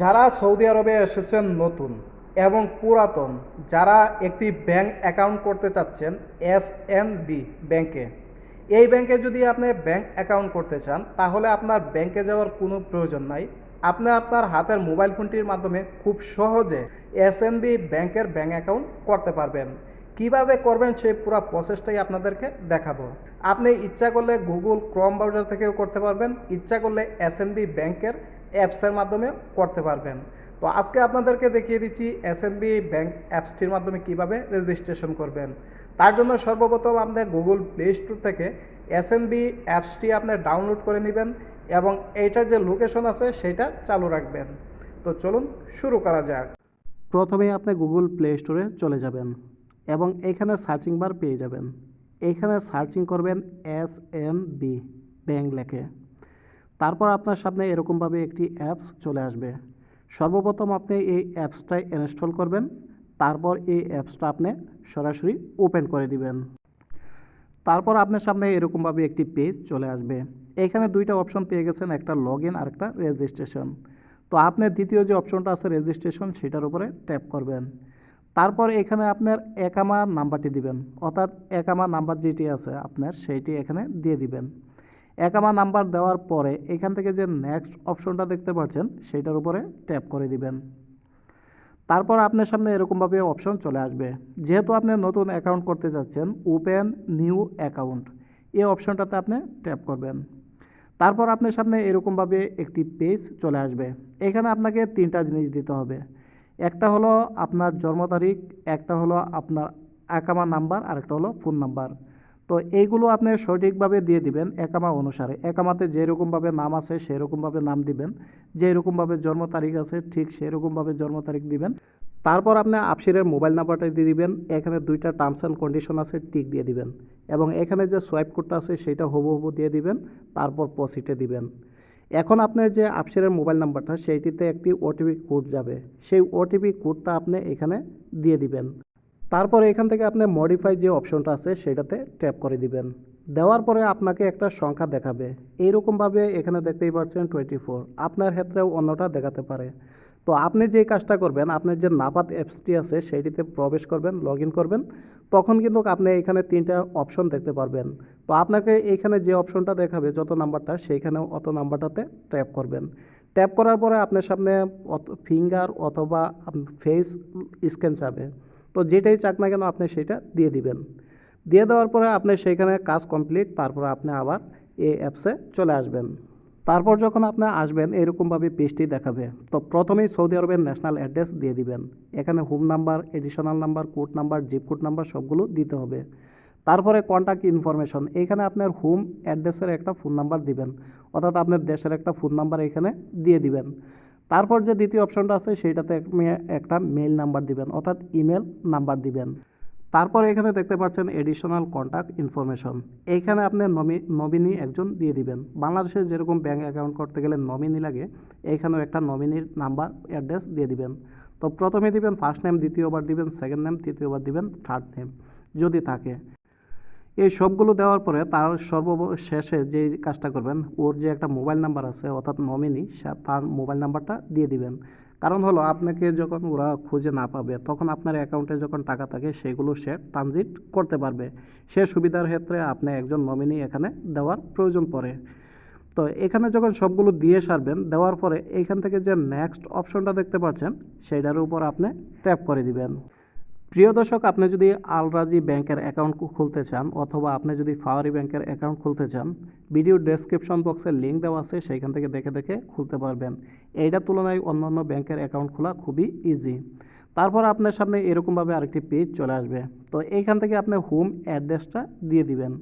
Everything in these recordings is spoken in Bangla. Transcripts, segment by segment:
যারা সৌদি আরবে এসেছেন নতুন এবং পুরাতন, যারা একটি ব্যাংক অ্যাকাউন্ট করতে চাচ্ছেন এস এন বি ব্যাংকে। এই ব্যাংকে যদি আপনি ব্যাংক অ্যাকাউন্ট করতে চান, তাহলে আপনার ব্যাংকে যাওয়ার কোনো প্রয়োজন নাই। আপনি আপনার হাতের মোবাইল ফোনটির মাধ্যমে খুব সহজে এস এন বি ব্যাংকের ব্যাংক অ্যাকাউন্ট করতে পারবেন। কীভাবে করবেন সেই পুরো প্রসেসটাই আপনাদেরকে দেখাবো। আপনি ইচ্ছা করলে গুগল ক্রম ব্রাউজার থেকেও করতে পারবেন, ইচ্ছা করলে এস এন বি ব্যাংকের অ্যাপসের মাধ্যমে করতে পারবেন। তো আজকে আপনাদেরকে দেখিয়ে দিচ্ছি এস এন বি ব্যাংক অ্যাপসটির মাধ্যমে কীভাবে রেজিস্ট্রেশন করবেন। তার জন্য সর্বপ্রথম আপনি গুগল প্লে স্টোর থেকে এস এন বি অ্যাপসটি আপনি ডাউনলোড করে নেবেন এবং এইটার যে লোকেশন আছে সেটা চালু রাখবেন। তো চলুন শুরু করা যাক। প্রথমে আপনি গুগল প্লে স্টোরে চলে যাবেন এবং এখানে সার্চিং বার পেয়ে যাবেন। এখানে সার্চিং করবেন এস এন বি ব্যাংক লেখে। তারপর আপনার সামনে এরকমভাবে একটি অ্যাপস চলে আসবে। সর্বপ্রথম আপনি এই অ্যাপসটা ইনস্টল করবেন, তারপর এই অ্যাপসটা আপনি সরাসরি ওপেন করে দিবেন। তারপর আপনার সামনে এরকমভাবে একটি পেজ চলে আসবে। এখানে দুইটা অপশন পেয়ে গেছেন, একটা লগ ইন আর একটা রেজিস্ট্রেশন তো আপনি দ্বিতীয় যে অপশনটা আছে রেজিস্ট্রেশন সেটার উপরে ট্যাপ করবেন। তারপর এখানে আপনার একামা নাম্বারটি দিবেন, অর্থাৎ একামা নাম্বার যেটি আছে, আপনার সেইটি এখানে দিয়ে দিবেন। একামা নাম্বার দেওয়ার পরে এখান থেকে যে নেক্সট অপশনটা দেখতে পাচ্ছেন, সেইটার উপরে ট্যাপ করে দিবেন। তারপর আপনার সামনে এরকমভাবে অপশন চলে আসবে। যেহেতু আপনি নতুন অ্যাকাউন্ট করতে যাচ্ছেন ওপেন নিউ অ্যাকাউন্ট এই অপশনটাতে আপনি ট্যাপ করবেন। তারপর আপনার সামনে এরকমভাবে একটি পেজ চলে আসবে। এখানে আপনাকে তিনটা জিনিস দিতে হবে। একটা হলো আপনার জন্ম তারিখ, একটা হলো আপনার একামা নাম্বার আর একটা হলো ফোন নাম্বার তো এইগুলো আপনি সঠিকভাবে দিয়ে দিবেন একামা অনুসারে। একামাতে যেরকমভাবে নাম আছে সেরকমভাবে নাম দিবেন। যেরকমভাবে জন্ম তারিখ আছে ঠিক সেরকমভাবে জন্ম তারিখ দিবেন। তারপর আপনি আপসিরের মোবাইল নাম্বারটা দিয়ে দিবেন। এখানে দুইটা টার্মস অ্যান্ড কন্ডিশন আছে টিক দিয়ে দিবেন। এবং এখানে যে সোয়াইপ কোডটা আছে সেটা হবু হবু দিয়ে দিবেন। তারপর পসিটে দিবেন। এখন আপনার যে আপসিরের মোবাইল নাম্বারটা, সেইটিতে একটি ওটিপি কোড যাবে। সেই ওটিপি কোডটা আপনি এখানে দিয়ে দিবেন। তারপর এখান থেকে আপনি মডিফাই যে অপশনটা আছে, সেটাতে ট্যাপ করে দিবেন। দেওয়ার পরে আপনাকে একটা সংখ্যা দেখাবে। এইরকমভাবে এখানে দেখতেই পাচ্ছেন টোয়েন্টি ফোর আপনার ক্ষেত্রেও অন্যটা দেখাতে পারে। তো আপনি যে কাজটা করবেন, আপনার যে নাপাত অ্যাপসটি আছে, সেইটিতে প্রবেশ করবেন লগ করবেন। তখন কিন্তু আপনি এখানে তিনটা অপশন দেখতে পারবেন। তো আপনাকে এইখানে যে অপশনটা দেখাবে, যত নাম্বারটা সেইখানে অত নাম্বারটাতে ট্যাপ করবেন। ট্যাপ করার পরে আপনার সামনে ফিঙ্গার অথবা ফেস স্ক্যান যাবে তো যেটাই চাক না কেন আপনি সেটা দিয়ে দিবেন। দিয়ে দেওয়ার পরে আপনি সেইখানে কাজ কমপ্লিট তারপরে আপনি আবার এই অ্যাপসে চলে আসবেন। তারপর যখন আপনি আসবেন, এরকমভাবে পেজটি দেখাবে। তো প্রথমেই সৌদি আরবের ন্যাশনাল অ্যাড্রেস দিয়ে দিবেন। এখানে home number additional number code number zip code number সবগুলো দিতে হবে। তারপরে কন্ট্যাক্ট ইনফরমেশন এখানে আপনার হোম অ্যাড্রেসের একটা ফোন নাম্বার দিবেন। অর্থাৎ আপনার দেশের একটা ফোন নাম্বার এখানে দিয়ে দিবেন। তারপর যে দ্বিতীয় অপশনটা আছে, সেইটাতে একটা মেল নাম্বার দিবেন, অর্থাৎ ইমেল নাম্বার দিবেন। তারপর এখানে দেখতে পাচ্ছেন এডিশনাল কন্ট্যাক্ট ইনফরমেশন এইখানে আপনি নমি, নমিনি একজন দিয়ে দিবেন। বাংলাদেশে যেরকম ব্যাঙ্ক অ্যাকাউন্ট করতে গেলে নমিনি লাগে, এইখানেও একটা নমিনির নাম্বার অ্যাড্রেস দিয়ে দিবেন। তো প্রথমে দিবেন ফার্স্ট নেম দ্বিতীয়বার দিবেন সেকেন্ড নেম তৃতীয়বার দিবেন থার্ড নেম যদি থাকে। এই সবগুলো দেওয়ার পরে তার সর্বশেষে যে কাজটা করবেন, ওর যে একটা মোবাইল নাম্বার আছে, অর্থাৎ নমিনি তার মোবাইল নাম্বারটা দিয়ে দিবেন। কারণ হলো, আপনাকে যখন ওরা খুঁজে না পাবে, তখন আপনার অ্যাকাউন্টে যখন টাকা থাকে, সেগুলো সে ট্রানজিট করতে পারবে। সে সুবিধার ক্ষেত্রে আপনি একজন নমিনি এখানে দেওয়ার প্রয়োজন পড়ে। তো এখানে যখন সবগুলো দিয়ে সারবেন, দেওয়ার পরে এইখান থেকে যে নেক্সট অপশনটা দেখতে পাচ্ছেন, সেইটার উপর আপনি ট্যাপ করে দিবেন। প্রিয় দর্শক, আপনি যদি আলরাজি ব্যাংকের অ্যাকাউন্ট খুলতে চান অথবা আপনি যদি ফাওয়ারি ব্যাংকের অ্যাকাউন্ট খুলতে চান, ভিডিও ডেসক্রিপশন বক্সে লিঙ্ক দেওয়া আছে, সেইখান থেকে দেখে দেখে খুলতে পারবেন। এইটার তুলনায় অন্যান্য ব্যাংকের অ্যাকাউন্ট খোলা খুবই ইজি তারপর আপনার সামনে এরকমভাবে আরেকটি পেজ চলে আসবে। তো এইখান থেকে আপনি হোম অ্যাড্রেসটা দিয়ে দিবেন।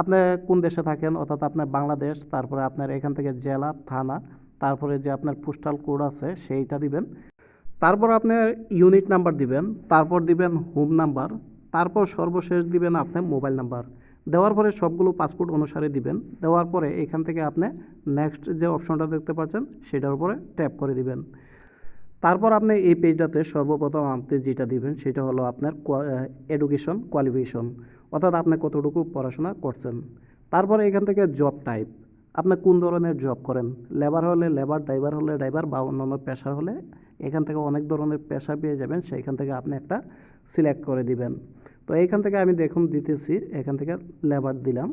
আপনি কোন দেশে থাকেন, অর্থাৎ আপনার বাংলাদেশ, তারপরে আপনার এখান থেকে জেলা, থানা, তারপরে যে আপনার পোস্টাল কোড আছে, সেইটা দিবেন। তারপর আপনার ইউনিট নাম্বার দিবেন, তারপর দিবেন হোম নাম্বার তারপর সর্বশেষ দিবেন আপনি মোবাইল নাম্বার দেওয়ার পরে সবগুলো পাসপোর্ট অনুসারে দিবেন, দেওয়ার পরে এখান থেকে আপনি নেক্সট যে অপশনটা দেখতে পাচ্ছেন, সেটার উপরে ট্যাপ করে দিবেন। তারপর আপনি এই পেজটাতে সর্বপ্রথম আপনি যেটা দিবেন, সেটা হলো আপনার এডুকেশন কোয়ালিফিকেশন অর্থাৎ আপনি কতটুকু পড়াশোনা করছেন। তারপরে এখান থেকে জব টাইপ আপনি কোন ধরনের জব করেন? লেবার হলে লেবার ড্রাইভার হলে ড্রাইভার বা অন্যান্য পেশা হলে এখান থেকে অনেক ধরনের পেশা পেয়ে যাবেন, সেইখান থেকে আপনি একটা সিলেক্ট করে দিবেন। তো এইখান থেকে আমি দেখুন দিতেছি, এখান থেকে লেবার দিলাম।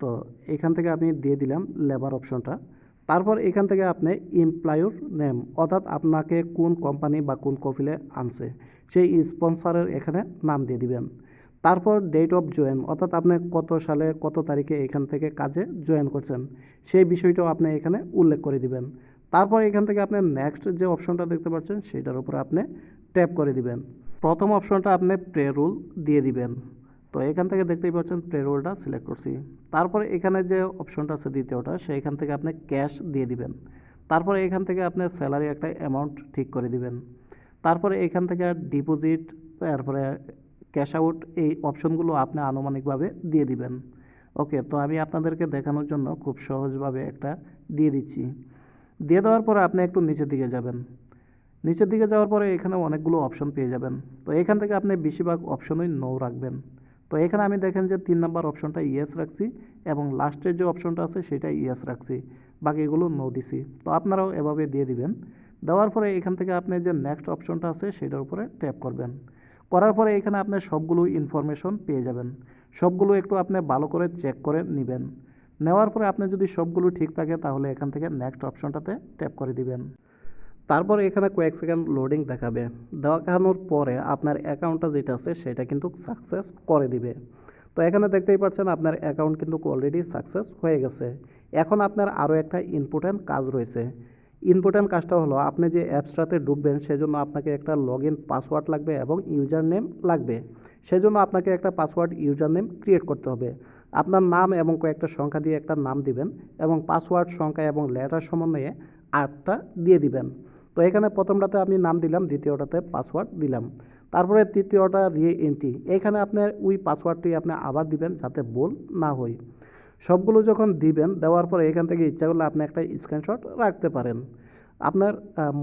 তো এখান থেকে আমি দিয়ে দিলাম লেবার অপশনটা তারপর এখান থেকে আপনি এমপ্লয়ুর নেম অর্থাৎ আপনাকে কোন কোম্পানি বা কোন কফিলে আনছে, সেই স্পন্সরের এখানে নাম দিয়ে দিবেন। তারপর ডেট অফ জয়েন অর্থাৎ আপনি কত সালে, কত তারিখে এখান থেকে কাজে জয়েন করছেন, সেই বিষয়টাও আপনি এখানে উল্লেখ করে দিবেন। তারপর এখান থেকে আপনি নেক্সট যে অপশনটা দেখতে পাচ্ছেন সেটার উপরে আপনি ট্যাপ করে দিবেন। প্রথম অপশনটা আপনি প্রে রুল দিয়ে দিবেন। তো এখান থেকে দেখতেই পাচ্ছেন প্রে রোলটা সিলেক্ট করছি। তারপরে এখানে যে অপশনটা আছে দ্বিতীয়টা, সেইখান থেকে আপনি ক্যাশ দিয়ে দিবেন। তারপরে এখান থেকে আপনি স্যালারি একটা অ্যামাউন্ট ঠিক করে দিবেন। তারপরে এখান থেকে ডিপোজিট তারপরে ক্যাশ আউট এই অপশনগুলো আপনি আনুমানিকভাবে দিয়ে দিবেন। ওকে তো আমি আপনাদেরকে দেখানোর জন্য খুব সহজভাবে একটা দিয়ে দিচ্ছি। দিয়ে দেওয়ার পরে আপনি একটু নিচের দিকে যাবেন। নিচের দিকে যাওয়ার পরে এখানে অনেকগুলো অপশন পেয়ে যাবেন। তো এখান থেকে আপনি বেশিরভাগ অপশনই নো রাখবেন। তো এখানে আমি দেখেন যে তিন নাম্বার অপশনটা ইয়েস রাখছি এবং লাস্টের যে অপশনটা আছে সেটা ইয়েস রাখছি। বাকিগুলো নো দিছি। তো আপনারাও এভাবে দিয়ে দিবেন। দেওয়ার পরে এখান থেকে আপনি যে নেক্সট অপশনটা আছে সেটার উপরে ট্যাপ করবেন। করার পরে এখানে আপনি সবগুলো ইনফরমেশন পেয়ে যাবেন। সবগুলো একটু আপনি ভালো করে চেক করে নেবেন। নেওয়ার পরে আপনি যদি সবগুলো ঠিক থাকে, তাহলে এখান থেকে নেক্সট অপশনটাতে ট্যাপ করে দিবেন। তারপর এখানে কয়েক সেকেন্ড লোডিং দেখাবে। দেখানোর পরে আপনার অ্যাকাউন্টটা যেটা আছে, সেটা কিন্তু সাকসেস করে দিবে। তো এখানে দেখতেই পাচ্ছেন, আপনার অ্যাকাউন্ট কিন্তু অলরেডি সাকসেস হয়ে গেছে। এখন আপনার আরও একটা ইম্পর্ট্যান্ট কাজ রয়েছে। ইম্পর্ট্যান্ট কাজটা হলো, আপনি যে অ্যাপসটাতে ঢুকবেন, সেজন্য আপনাকে একটা লগ ইন পাসওয়ার্ড লাগবে এবং ইউজার নেম লাগবে। সেজন্য আপনাকে একটা পাসওয়ার্ড ইউজার নেম ক্রিয়েট করতে হবে। আপনার নাম এবং কয়েকটা সংখ্যা দিয়ে একটা নাম দিবেন এবং পাসওয়ার্ড সংখ্যা এবং লেটার সমন্বয়ে আটটা দিয়ে দিবেন। তো এখানে প্রথমটাতে আমি নাম দিলাম, দ্বিতীয়টাতে পাসওয়ার্ড দিলাম। তারপরে তৃতীয়টা রি এন্ট্রি এখানে আপনার ওই পাসওয়ার্ডটি আপনি আবার দিবেন যাতে ভুল না হয় সবগুলো যখন দিবেন, দেওয়ার পরে এখান থেকে ইচ্ছা করলে আপনি একটা স্ক্রিনশট রাখতে পারেন আপনার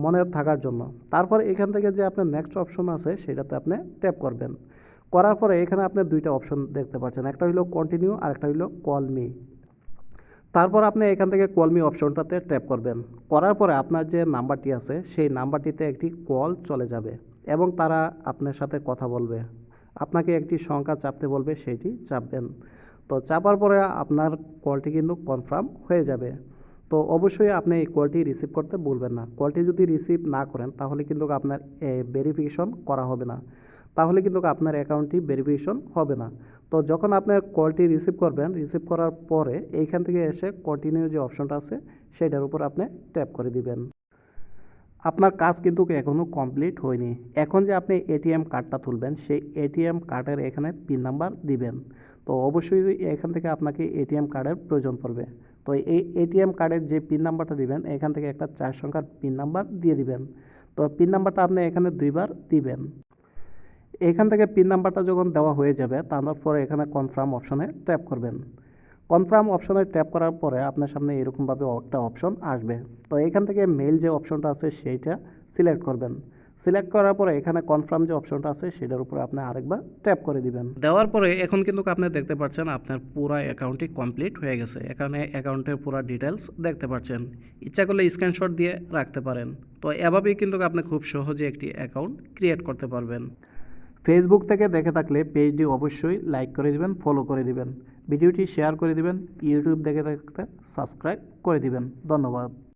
মনে থাকার জন্য। তারপর এখান থেকে যে আপনার নেক্সট অপশন আছে, সেটাতে আপনি ট্যাপ করবেন। করার পরে এখানে আপনি দুইটা অপশন দেখতে পাচ্ছেন। একটা হলো কন্টিনিউ আর একটা হলো কল মি তারপর আপনি এখান থেকে কলমি অপশনটাতে ট্যাপ করবেন। করার পরে আপনার যে নাম্বারটি আছে, সেই নাম্বারটিতে একটি কল চলে যাবে এবং তারা আপনার সাথে কথা বলবে। আপনাকে একটি সংখ্যা চাপতে বলবে, সেইটি চাপবেন। তো চাপার পরে আপনার কলটি কিন্তু কনফার্ম হয়ে যাবে। তো অবশ্যই আপনি এই কলটি রিসিভ করতে ভুলবেন না। কলটি যদি রিসিভ না করেন, তাহলে কিন্তু আপনার ভেরিফিকেশন করা হবে না। তাহলে কিন্তু আপনার অ্যাকাউন্টটি ভেরিফিকেশন হবে না। তো যখন আপনার কলটি রিসিভ করবেন, রিসিভ করার পরে এইখান থেকে এসে কন্টিনিউ যে অপশনটা আছে, সেটার উপর আপনি ট্যাপ করে দিবেন। আপনার কাজ কিন্তু এখনও কমপ্লিট হয়নি। এখন যে আপনি এটিএম কার্ডটা তুলবেন, সেই এটিএম কার্ডের এখানে পিন নাম্বার দিবেন। তো অবশ্যই এখান থেকে আপনাকে এটিএম কার্ডের প্রয়োজন পড়বে। তো এই এটিএম কার্ডের যে পিন নাম্বারটা দিবেন, এখান থেকে একটা চার সংখ্যার পিন নাম্বার দিয়ে দিবেন। তো পিন নাম্বারটা আপনি এখানে দুইবার দিবেন। এখান থেকে পিন নাম্বারটা যখন দেওয়া হয়ে যাবে, তারপরে এখানে কনফার্ম অপশনে ট্যাপ করবেন। কনফার্ম অপশনে ট্যাপ করার পরে আপনার সামনে এরকমভাবে একটা অপশন আসবে। তো এখান থেকে মেল যে অপশনটা আছে, সেইটা সিলেক্ট করবেন। সিলেক্ট করার পরে এখানে কনফার্ম যে অপশনটা আছে, সেটার উপরে আপনি আরেকবার ট্যাপ করে দিবেন। দেওয়ার পরে এখন কিন্তু আপনি দেখতে পাচ্ছেন, আপনার পুরো অ্যাকাউন্টটি কমপ্লিট হয়ে গেছে। এখানে অ্যাকাউন্টের পুরো ডিটেলস দেখতে পাচ্ছেন। ইচ্ছা করলে স্ক্রিনশট দিয়ে রাখতে পারেন। তো এভাবেই কিন্তু আপনি খুব সহজে একটি অ্যাকাউন্ট ক্রিয়েট করতে পারবেন। ফেসবুক থেকে দেখে থাকলে পেজটি অবশ্যই লাইক করে দিবেন ফলো করে দিবেন। ভিডিওটি শেয়ার করে দিবেন ইউটিউব দেখে থাকতে সাবস্ক্রাইব করে দিবেন। ধন্যবাদ।